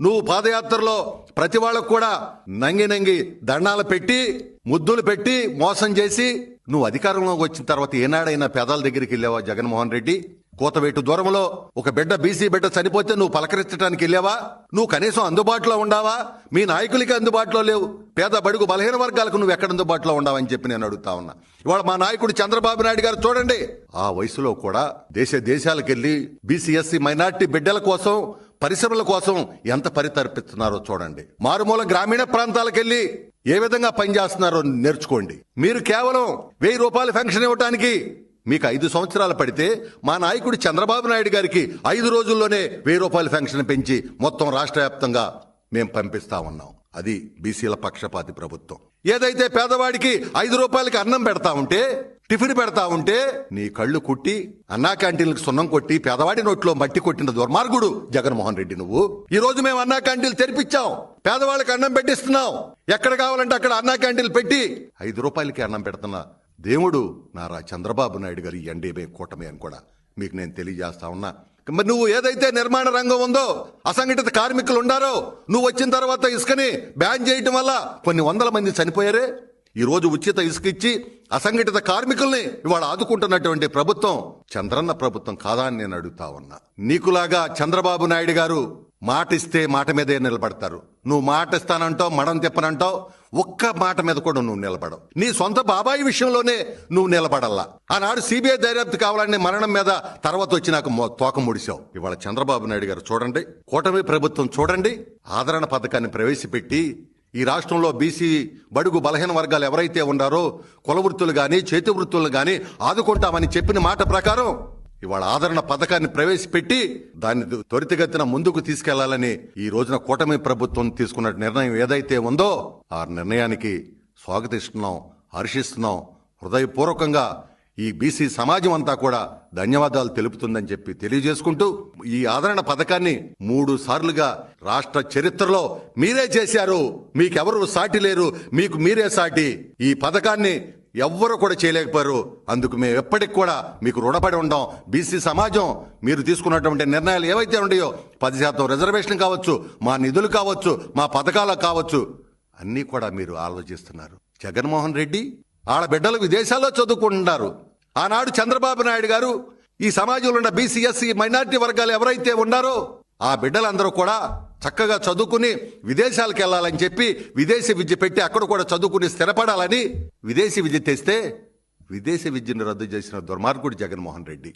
నువ్వు పాదయాత్రలో ప్రతి వాళ్ళకు కూడా నంగి నంగి దండాలు పెట్టి ముద్దులు పెట్టి మోసం చేసి నువ్వు అధికారంలోకి వచ్చిన తర్వాత ఏనాడైనా పేదల దగ్గరికి వెళ్ళావా జగన్మోహన్ రెడ్డి? కోతవేటు దూరంలో ఒక బిడ్డ బీసీ బిడ్డ చనిపోతే నువ్వు పలకరించడానికి వెళ్ళావా? నువ్వు కనీసం అందుబాటులో ఉండావా? మీ నాయకులకి అందుబాటులో లేవు. పేద బడుగు బలహీన వర్గాలకు నువ్వు ఎక్కడ అందుబాటులో ఉండవని చెప్పి నేను అడుగుతా ఉన్నా. ఇవాళ మా నాయకుడు చంద్రబాబు నాయుడు గారు చూడండి. ఆ వయసులో కూడా దేశ దేశాలకు వెళ్ళి బీసీ మైనార్టీ బిడ్డల కోసం పరిశ్రమల కోసం ఎంత పరితర్పిస్తున్నారో చూడండి. మారుమూల గ్రామీణ ప్రాంతాలకు వెళ్ళి ఏ విధంగా పనిచేస్తున్నారో నేర్చుకోండి. మీరు కేవలం వెయ్యి రూపాయల పెన్షన్ ఇవ్వటానికి మీకు ఐదు సంవత్సరాలు పడితే మా నాయకుడు చంద్రబాబు నాయుడు గారికి ఐదు రోజుల్లోనే వెయ్యి రూపాయల పెన్షన్ పెంచి మొత్తం రాష్ట్ర వ్యాప్తంగా మేము పంపిస్తా ఉన్నాం. అది బీసీల పక్షపాతి ప్రభుత్వం. ఏదైతే పేదవాడికి ఐదు రూపాయలకి అన్నం పెడతా ఉంటే టిఫిన్ పెడతా ఉంటే నీ కళ్ళు కుట్టి అన్నా క్యాంటీన్లకు సున్నం కొట్టి పేదవాడి నోట్లో మట్టి కొట్టిన దుర్మార్గుడు జగన్మోహన్ రెడ్డి నువ్వు. ఈ రోజు మేము అన్నా క్యాంటీన్లు తెరిపించాం. పేదవాళ్ళకి అన్నం పెట్టిస్తున్నాం. ఎక్కడ కావాలంటే అక్కడ అన్నా క్యాంటీన్లు పెట్టి ఐదు రూపాయలకి అన్నం పెడుతున్నా దేవుడు నారా చంద్రబాబు నాయుడు గారి ఎన్డీఏ కూటమి అని కూడా మీకు నేను తెలియజేస్తా ఉన్నా. మరి నువ్వు ఏదైతే నిర్మాణ రంగం ఉందో అసంఘటిత కార్మికులు ఉండారో నువ్వు వచ్చిన తర్వాత ఇసుకని బ్యాన్ చేయటం వల్ల కొన్ని వందల మంది చనిపోయారే. ఈరోజు ఉచిత ఇసుక ఇచ్చి అసంఘటిత కార్మికుల్ని ఇవాళ ఆదుకుంటున్నటువంటి ప్రభుత్వం చంద్రన్న ప్రభుత్వం కాదా అని నేను అడుగుతా ఉన్నా. నీకులాగా చంద్రబాబు నాయుడు గారు మాట ఇస్తే మాట మీదే నిలబడతారు. నువ్వు మాట ఇస్తానంటావు మడం తిప్పనంటావు ఒక్క మాట మీద కూడా నువ్వు నిలబడవు. నీ సొంత బాబాయి విషయంలోనే నువ్వు నిలబడల్లా. ఆనాడు సిబిఐ దర్యాప్తు కావాలని మరణం మీద తర్వాత వచ్చి నాకు తోక ముడిశావు ఇవాళ చంద్రబాబు నాయుడు గారు చూడండి కూటమి ప్రభుత్వం చూడండి ఆదరణ పథకాన్ని ప్రవేశపెట్టి ఈ రాష్ట్రంలో బీసీ బడుగు బలహీన వర్గాలు ఎవరైతే ఉన్నారో కుల వృత్తులు చేతి వృత్తులు కానీ ఆదుకుంటామని చెప్పిన మాట ప్రకారం ఇవాళ ఆదరణ పథకాన్ని ప్రవేశపెట్టి దాన్ని త్వరితగతిన ముందుకు తీసుకెళ్ళాలని ఈ రోజున కూటమి ప్రభుత్వం తీసుకున్న నిర్ణయం ఏదైతే ఉందో ఆ నిర్ణయానికి స్వాగతిస్తున్నాం హర్షిస్తున్నాం. హృదయపూర్వకంగా ఈ బీసీ సమాజం అంతా కూడా ధన్యవాదాలు తెలుపుతుందని చెప్పి తెలియజేసుకుంటూ ఈ ఆదరణ పథకాన్ని మూడు సార్లుగా రాష్ట్ర చరిత్రలో మీరే చేశారు. మీకెవరు సాటి లేరు. మీకు మీరే సాటి. ఈ పథకాన్ని ఎవ్వరు కూడా చేయలేకపోయారు. అందుకు మేము ఎప్పటికి కూడా మీకు రుణపడి ఉండం. బీసీ సమాజం మీరు తీసుకున్నటువంటి నిర్ణయాలు ఏవైతే ఉన్నాయో పది శాతం రిజర్వేషన్ కావచ్చు మా నిధులు కావచ్చు మా పథకాలు కావచ్చు అన్నీ కూడా మీరు ఆలోచిస్తున్నారు. జగన్మోహన్ రెడ్డి ఆడబిడ్డలు విదేశాల్లో చదువుకుంటున్నారు. ఆనాడు చంద్రబాబు నాయుడు గారు ఈ సమాజంలో ఉన్న బీసీ ఎస్సీ మైనార్టీ వర్గాలు ఎవరైతే ఉన్నారో ఆ బిడ్డలందరూ కూడా చక్కగా చదువుకుని విదేశాలకు వెళ్ళాలని చెప్పి విదేశీ విద్య పెట్టి అక్కడ కూడా చదువుకుని స్థిరపడాలని విదేశీ విద్య తెస్తే విదేశీ విద్యను రద్దు చేసిన దుర్మార్గుడు జగన్మోహన్ రెడ్డి.